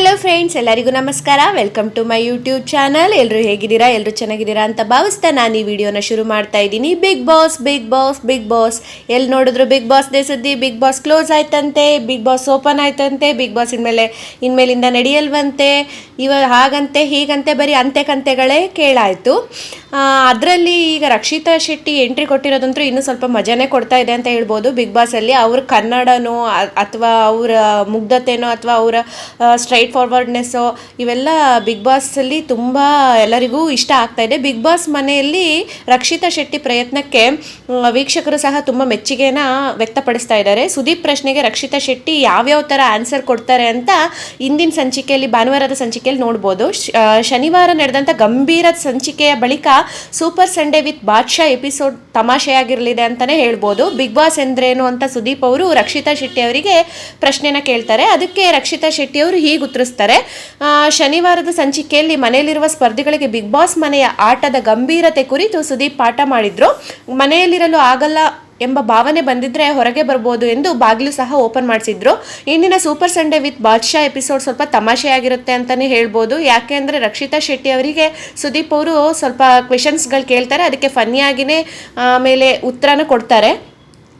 Hello friends ಎಲ್ಲರಿಗೂ ನಮಸ್ಕಾರ. Welcome to my YouTube channel ಎಲ್ಲರೂ ಹೇಗಿದ್ದೀರಾ? ಎಲ್ಲರೂ ಚೆನ್ನಾಗಿದ್ದೀರಾ ಅಂತ ಭಾವಿಸ್ತಾ ನಾನು ಈ ವಿಡಿಯೋನ ಶುರು ಮಾಡ್ತಾ ಇದ್ದೀನಿ. Bigg Boss Bigg Boss Bigg Boss ಎಲ್ಲಿ ನೋಡಿದ್ರು ಬಿಗ್ ಬಾಸ್ ದೇ ಸುದ್ದಿ ಬಿಗ್ ಬಾಸ್ ಕ್ಲೋಸ್ ಆಯ್ತಂತೆ ಬಿಗ್ ಬಾಸ್ ಓಪನ್ ಆಯ್ತಂತೆ ಬಿಗ್ ಬಾಸ್ ಇನ್ಮೇಲೆ, ಇನ್ಮೇಲಿಂದ ನಡೆಯಲ್ವಂತೆ. ಇವ ಹಾಗಂತೆ, ಹೀಗಂತೆ, ಬರೀ ಅಂತೆ ಕಂತೆಗಳೇ ಕೇಳಾಯಿತು. ಅದರಲ್ಲಿ ಈಗ ರಕ್ಷಿತಾ ಶೆಟ್ಟಿ ಎಂಟ್ರಿ ಕೊಟ್ಟಿರೋದಂತೂ ಇನ್ನೂ ಸ್ವಲ್ಪ ಮಜಾನೇ ಕೊಡ್ತಾ ಇದೆ ಅಂತ ಹೇಳ್ಬೋದು. ಬಿಗ್ ಬಾಸಲ್ಲಿ ಅವ್ರ ಕನ್ನಡನೋ ಅಥವಾ ಅವರ ಮುಗ್ಧತೆನೋ, ಅಥವಾ ಅವರ ಸ್ಟ್ರೈಟ್ ಫಾರ್ವರ್ಡ್ನೆಸ್ಸೋ ಇವೆಲ್ಲ ಬಿಗ್ ಬಾಸಲ್ಲಿ ತುಂಬ ಎಲ್ಲರಿಗೂ ಇಷ್ಟ ಆಗ್ತಾ ಇದೆ. ಬಿಗ್ ಬಾಸ್ ಮನೆಯಲ್ಲಿ ರಕ್ಷಿತಾ ಶೆಟ್ಟಿ ಪ್ರಯತ್ನಕ್ಕೆ ವೀಕ್ಷಕರು ಸಹ ತುಂಬ ಮೆಚ್ಚುಗೆನ ವ್ಯಕ್ತಪಡಿಸ್ತಾ ಇದ್ದಾರೆ. ಸುದೀಪ್ ಪ್ರಶ್ನೆಗೆ ರಕ್ಷಿತಾ ಶೆಟ್ಟಿ ಯಾವ್ಯಾವ ಥರ ಆನ್ಸರ್ ಕೊಡ್ತಾರೆ ಅಂತ ಇಂದಿನ ಸಂಚಿಕೆಯಲ್ಲಿ, ಭಾನುವಾರದ ಸಂಚಿಕೆಯಲ್ಲಿ ನೋಡ್ಬೋದು. ಶನಿವಾರ ನಡೆದಂಥ ಗಂಭೀರ ಸಂಚಿಕೆಯ ಬಳಿಕ super Sunday with Badshah episode ತಮಾಷೆಯಾಗಿರಲಿದೆ ಅಂತಲೇ ಹೇಳ್ಬೋದು. ಬಿಗ್ ಬಾಸ್ ಎಂದ್ರೇನು ಅಂತ ಸುದೀಪ್ ಅವರು, ರಕ್ಷಿತಾ ಶೆಟ್ಟಿ ಅವರಿಗೆ ಪ್ರಶ್ನೆನ ಕೇಳ್ತಾರೆ. ಅದಕ್ಕೆ ರಕ್ಷಿತಾ ಶೆಟ್ಟಿ ಅವರು ಹೀಗೆ ಉತ್ತರಿಸ್ತಾರೆ. ಶನಿವಾರದ ಸಂಚಿಕೆಯಲ್ಲಿ ಮನೆಯಲ್ಲಿರುವ ಸ್ಪರ್ಧಿಗಳಿಗೆ ಬಿಗ್ ಬಾಸ್ ಮನೆಯ ಆಟದ ಗಂಭೀರತೆ ಕುರಿತು ಸುದೀಪ್ ಪಾಠ ಮಾಡಿದ್ರು. ಮನೆಯಲ್ಲಿರಲು ಆಗಲ್ಲ ಎಂಬ ಭಾವನೆ ಬಂದಿದ್ರೆ ಹೊರಗೆ ಬರ್ಬೋದು ಎಂದು ಬಾಗಿಲು ಸಹ ಓಪನ್ ಮಾಡಿಸಿದ್ರು. ಇಂದಿನ super Sunday with Badshah episode ಸ್ವಲ್ಪ ತಮಾಷೆಯಾಗಿರುತ್ತೆ ಅಂತಲೇ ಹೇಳ್ಬೋದು. ಯಾಕೆ ಅಂದರೆ ರಕ್ಷಿತಾ ಶೆಟ್ಟಿ ಅವರಿಗೆ ಸುದೀಪ್ ಅವರು ಸ್ವಲ್ಪ ಕ್ವೆಶನ್ಸ್ಗಳು ಕೇಳ್ತಾರೆ, ಅದಕ್ಕೆ ಫನ್ನಿಯಾಗಿಯೇ ಆಮೇಲೆ ಉತ್ತರನ ಕೊಡ್ತಾರೆ.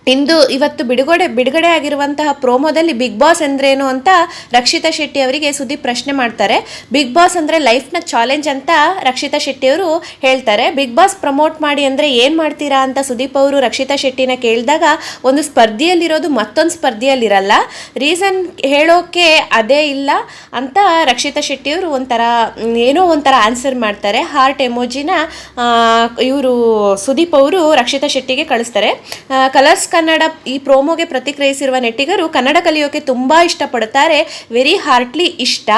ಇಂದು ಇವತ್ತು ಬಿಡುಗಡೆ ಬಿಡುಗಡೆ ಆಗಿರುವಂತಹ ಪ್ರೋಮೋದಲ್ಲಿ ಬಿಗ್ ಬಾಸ್ ಅಂದ್ರೇನು ಅಂತ ರಕ್ಷಿತಾ ಶೆಟ್ಟಿ ಅವರಿಗೆ ಸುದೀಪ್ ಪ್ರಶ್ನೆ ಮಾಡ್ತಾರೆ. ಬಿಗ್ ಬಾಸ್ ಅಂದರೆ ಲೈಫ್ನ ಚಾಲೆಂಜ್ ಅಂತ ರಕ್ಷಿತಾ ಶೆಟ್ಟಿ ಅವರು ಹೇಳ್ತಾರೆ. ಬಿಗ್ ಬಾಸ್ ಪ್ರಮೋಟ್ ಮಾಡಿ ಅಂದರೆ ಏನು ಮಾಡ್ತೀರಾ ಅಂತ ಸುದೀಪ್ ಅವರು ರಕ್ಷಿತಾ ಶೆಟ್ಟಿನ ಕೇಳಿದಾಗ ಒಂದು ಸ್ಪರ್ಧೆಯಲ್ಲಿರೋದು ಮತ್ತೊಂದು ಸ್ಪರ್ಧೆಯಲ್ಲಿರಲ್ಲ. ರೀಸನ್ ಹೇಳೋಕೆ ಅದೇ ಇಲ್ಲ ಅಂತ ರಕ್ಷಿತಾ ಶೆಟ್ಟಿ ಅವರು ಒಂಥರ, ಏನೋ ಒಂಥರ ಆನ್ಸರ್ ಮಾಡ್ತಾರೆ. ಹಾರ್ಟ್ ಎಮೋಜಿನ ಇವರು ಸುದೀಪ್ ಅವರು ರಕ್ಷಿತಾ ಶೆಟ್ಟಿಗೆ ಕಳಿಸ್ತಾರೆ. ಕಲರ್ಸ್ ಕನ್ನಡ ಈ ಪ್ರೋಮೋಗೆ ಪ್ರತಿಕ್ರಿಯಿಸಿರುವ ನೆಟ್ಟಿಗರು ಕನ್ನಡ ಕಲಿಯೋಕೆ ತುಂಬ ಇಷ್ಟಪಡುತ್ತಾರೆ. ವೆರಿ ಹಾರ್ಟ್ಲಿ ಇಷ್ಟ.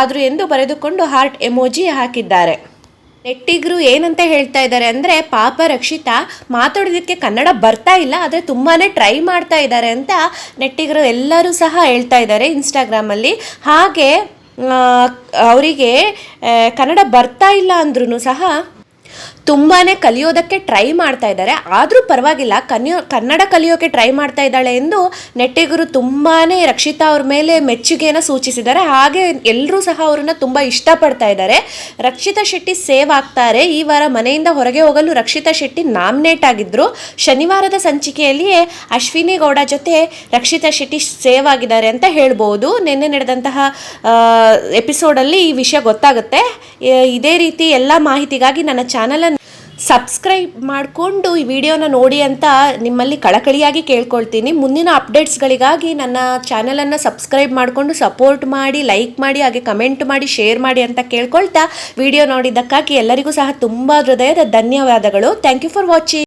ಆದರೂ ಎಂದು ಬರೆದುಕೊಂಡು ಹಾರ್ಟ್ ಎಮೋಜಿ ಹಾಕಿದ್ದಾರೆ. ನೆಟ್ಟಿಗರು ಏನಂತ ಹೇಳ್ತಾ ಇದ್ದಾರೆ ಅಂದರೆ, ಪಾಪ ರಕ್ಷಿತಾ, ಮಾತಾಡೋದಕ್ಕೆ ಕನ್ನಡ ಬರ್ತಾ ಇಲ್ಲ, ಆದರೆ ತುಂಬಾ ಟ್ರೈ ಮಾಡ್ತಾ ಇದ್ದಾರೆ ಅಂತ ನೆಟ್ಟಿಗರು ಎಲ್ಲರೂ ಸಹ ಹೇಳ್ತಾ ಇದ್ದಾರೆ ಇನ್ಸ್ಟಾಗ್ರಾಮಲ್ಲಿ ಹಾಗೆ ಅವರಿಗೆ ಕನ್ನಡ ಬರ್ತಾ ಇಲ್ಲ ಅಂದ್ರೂ ಸಹ ತುಂಬಾ ಕಲಿಯೋದಕ್ಕೆ ಟ್ರೈ ಮಾಡ್ತಾ ಇದ್ದಾರೆ. ಆದರೂ ಪರವಾಗಿಲ್ಲ, ಕನ್ಯೋ, ಕನ್ನಡ ಕಲಿಯೋಕೆ ಟ್ರೈ ಮಾಡ್ತಾ ಇದ್ದಾಳೆ ಎಂದು ನೆಟ್ಟಿಗರು ತುಂಬಾ ರಕ್ಷಿತಾ ಅವ್ರ ಮೇಲೆ ಮೆಚ್ಚುಗೆಯನ್ನು ಸೂಚಿಸಿದ್ದಾರೆ. ಹಾಗೆ ಎಲ್ಲರೂ ಸಹ ಅವ್ರನ್ನ ತುಂಬ ಇಷ್ಟಪಡ್ತಾ ಇದ್ದಾರೆ. ರಕ್ಷಿತಾ ಶೆಟ್ಟಿ ಸೇವ್ ಆಗ್ತಾರೆ. ಈ ವಾರ ಮನೆಯಿಂದ ಹೊರಗೆ ಹೋಗಲು ರಕ್ಷಿತಾ ಶೆಟ್ಟಿ ನಾಮಿನೇಟ್ ಆಗಿದ್ದರು ಶನಿವಾರದ ಸಂಚಿಕೆಯಲ್ಲಿಯೇ ಅಶ್ವಿನಿ ಗೌಡ ಜೊತೆ ರಕ್ಷಿತಾ ಶೆಟ್ಟಿ ಸೇವ್ ಆಗಿದ್ದಾರೆ ಅಂತ ಹೇಳ್ಬೋದು. ನಿನ್ನೆ ನಡೆದಂತಹ ಎಪಿಸೋಡಲ್ಲಿ ಈ ವಿಷಯ ಗೊತ್ತಾಗುತ್ತೆ. ಇದೇ ರೀತಿ ಎಲ್ಲ ಮಾಹಿತಿಗಾಗಿ ನನ್ನ ಚಾನಲನ್ನು ಸಬ್ಸ್ಕ್ರೈಬ್ ಮಾಡಿಕೊಂಡು ಈ ವಿಡಿಯೋನ ನೋಡಿ ಅಂತ ನಿಮ್ಮಲ್ಲಿ ಕಳಕಳಿಯಾಗಿ ಕೇಳ್ಕೊಳ್ತೀನಿ. ಮುಂದಿನ ಅಪ್ಡೇಟ್ಸ್ಗಳಿಗಾಗಿ ನನ್ನ ಚಾನಲನ್ನು ಸಬ್ಸ್ಕ್ರೈಬ್ ಮಾಡಿಕೊಂಡು ಸಪೋರ್ಟ್ ಮಾಡಿ ಲೈಕ್ ಮಾಡಿ, ಹಾಗೆ ಕಮೆಂಟ್ ಮಾಡಿ ಶೇರ್ ಮಾಡಿ ಅಂತ ಕೇಳ್ಕೊಳ್ತಾ ವಿಡಿಯೋ ನೋಡಿದ್ದಕ್ಕಾಗಿ ಎಲ್ಲರಿಗೂ ಸಹ ತುಂಬ ಹೃದಯದ ಧನ್ಯವಾದಗಳು. Thank you for watching